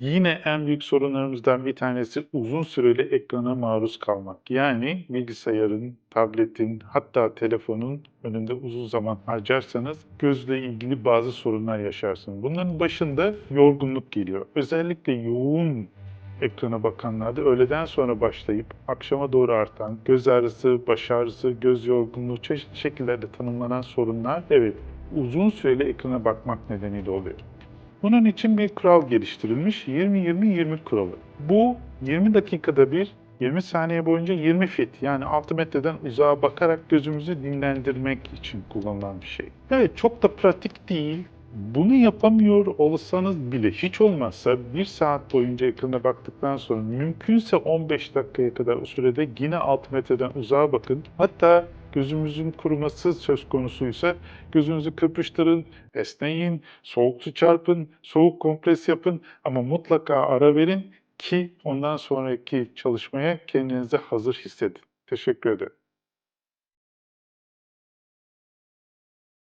Yine en büyük sorunlarımızdan bir tanesi uzun süreli ekrana maruz kalmak. Yani bilgisayarın, tabletin, hatta telefonun önünde uzun zaman harcarsanız gözle ilgili bazı sorunlar yaşarsınız. Bunların başında yorgunluk geliyor. Özellikle yoğun ekrana bakanlarda öğleden sonra başlayıp akşama doğru artan göz ağrısı, baş ağrısı, göz yorgunluğu çeşitli şekillerde tanımlanan sorunlar evet uzun süreli ekrana bakmak nedeniyle oluyor. Bunun için bir kural geliştirilmiş. 20-20-20 kuralı. Bu 20 dakikada bir 20 saniye boyunca 20 fit yani 6 metreden uzağa bakarak gözümüzü dinlendirmek için kullanılan bir şey. Evet çok da pratik değil. Bunu yapamıyor olsanız bile hiç olmazsa 1 saat boyunca ekrana baktıktan sonra mümkünse 15 dakikaya kadar o sürede yine 6 metreden uzağa bakın. Hatta gözümüzün kuruması söz konusuysa gözünüzü kırpıştırın, esneyin, soğuk su çarpın, soğuk kompres yapın ama mutlaka ara verin ki ondan sonraki çalışmaya kendinizi hazır hissedin. Teşekkür ederim.